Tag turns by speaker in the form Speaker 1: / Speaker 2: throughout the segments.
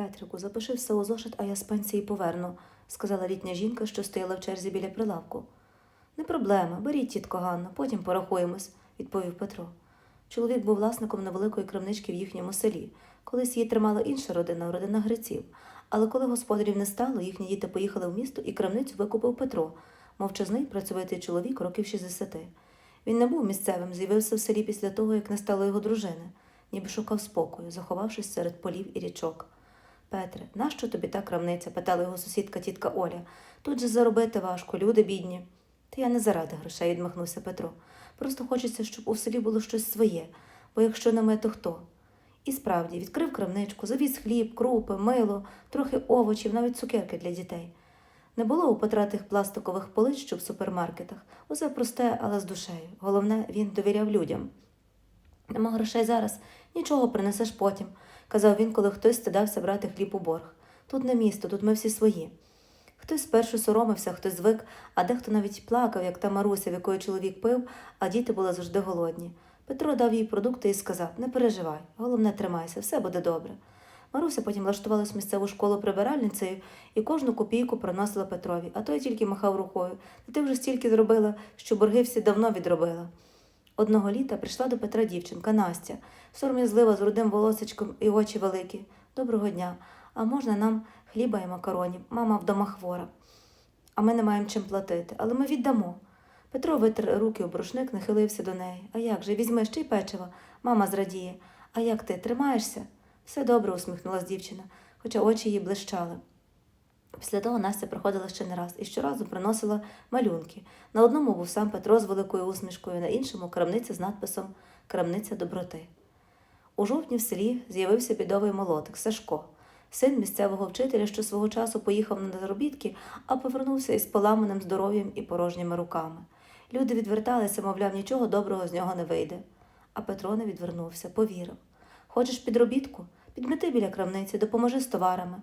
Speaker 1: Петрику, запиши все у зошит, а я з пенсії поверну, сказала літня жінка, що стояла в черзі біля прилавку. Не проблема, беріть, тітко Ганно, потім порахуємось, відповів Петро. Чоловік був власником невеликої крамнички в їхньому селі. Колись її тримала інша родина, родина Гриців. Але коли господарів не стало, їхні діти поїхали в місто і крамницю викупив Петро, мовчазний працьовитий чоловік років 60. Він не був місцевим, з'явився в селі після того, як не стало його дружини, ніби шукав спокою, заховавшись серед полів і річок. Петре, нащо тобі та крамниця? питала його сусідка тітка Оля. Тут же заробити важко, люди бідні. Та я не заради грошей, відмахнувся Петро. Просто хочеться, щоб у селі було щось своє, бо якщо не ми, то хто? І справді відкрив крамничку, завіз хліб, крупи, мило, трохи овочів, навіть цукерки для дітей. Не було у Петра тих пластикових полиць, що в супермаркетах. Усе просте, але з душею. Головне, він довіряв людям. Нема грошей зараз, нічого принесеш потім, казав він, коли хтось стидався брати хліб у борг. Тут не місто, тут ми всі свої. Хтось спершу соромився, хтось звик, а дехто навіть плакав, як та Маруся, в якої чоловік пив, а діти були завжди голодні. Петро дав їй продукти і сказав: Не переживай, головне тримайся, все буде добре. Маруся потім влаштувалась в місцеву школу прибиральницею і кожну копійку приносила Петрові, а той тільки махав рукою. Та ти вже стільки зробила, що борги всі давно відробила. Одного літа прийшла до Петра дівчинка Настя, сором'язлива з рудим волосечком і очі великі. Доброго дня. А можна нам хліба і макаронів? Мама вдома хвора. А ми не маємо чим платити, але ми віддамо. Петро витер руки у брушник, нахилився до неї. А як же, візьми ще й печиво. Мама зрадіє. А як ти, тримаєшся? Все добре, усміхнулась дівчина, хоча очі її блищали. Після того Настя приходила ще не раз і щоразу приносила малюнки. На одному був сам Петро з великою усмішкою, на іншому крамниця з надписом Крамниця доброти. У жовтні в селі з'явився бідовий молотик Сашко, син місцевого вчителя, що свого часу поїхав на заробітки, а повернувся із поламаним здоров'ям і порожніми руками. Люди відверталися, мовляв, нічого доброго з нього не вийде. А Петро не відвернувся, повірив. Хочеш підробітку? Підмети біля крамниці, допоможи з товарами.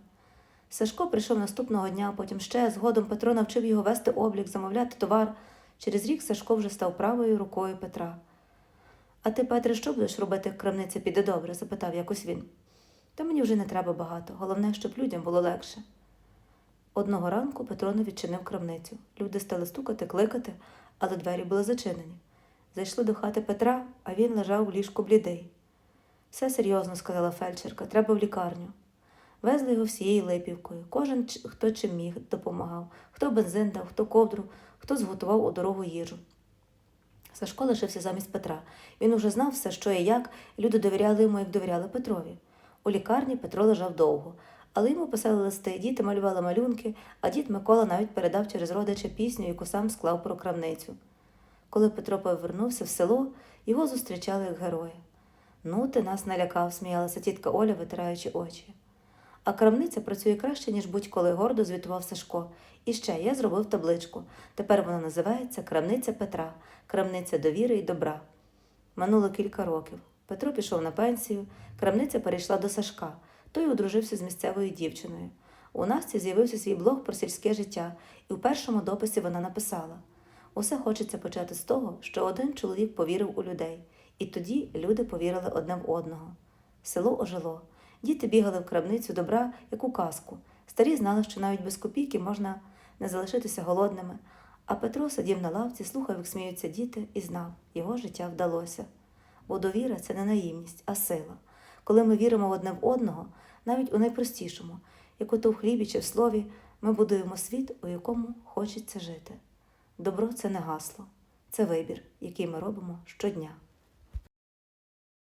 Speaker 1: Сашко прийшов наступного дня, потім ще згодом Петро навчив його вести облік, замовляти товар. Через рік Сашко вже став правою рукою Петра. А ти, Петре, що будеш робити, як крамниця піде добре? запитав якось він. Та мені вже не треба багато, головне, щоб людям було легше. Одного ранку Петро не відчинив крамницю. Люди стали стукати, кликати, але двері були зачинені. Зайшли до хати Петра, а він лежав у ліжку блідий. Все серйозно, сказала фельдшерка, треба в лікарню. Везли його всією липівкою. Кожен, хто чим міг, допомагав, хто бензин дав, хто ковдру, хто зготував у дорогу їжу. Сашко лишився замість Петра. Він уже знав все, що і як, люди довіряли йому, як довіряли Петрові. У лікарні Петро лежав довго, але йому писали листи, діти малювали малюнки, а дід Микола навіть передав через родича пісню, яку сам склав про крамницю. Коли Петро повернувся в село, його зустрічали як героя. Ну, ти нас налякав, сміялася тітка Оля, витираючи очі. А крамниця працює краще, ніж будь-коли гордо звітував Сашко. І ще я зробив табличку. Тепер вона називається Крамниця Петра, крамниця довіри і добра. Минуло кілька років. Петро пішов на пенсію, крамниця перейшла до Сашка. Той одружився з місцевою дівчиною. У Насті з'явився свій блог про сільське життя, і в першому дописі вона написала: Усе хочеться почати з того, що один чоловік повірив у людей, і тоді люди повірили одне в одного. Село ожило. Діти бігали в крамницю добра, як у казку. Старі знали, що навіть без копійки можна не залишитися голодними. А Петро сидів на лавці, слухав, як сміються діти, і знав, його життя вдалося. Бо довіра це не наївність, а сила. Коли ми віримо одне в одного, навіть у найпростішому, як ото в хлібі чи в слові, ми будуємо світ, у якому хочеться жити. Добро це не гасло, це вибір, який ми робимо щодня.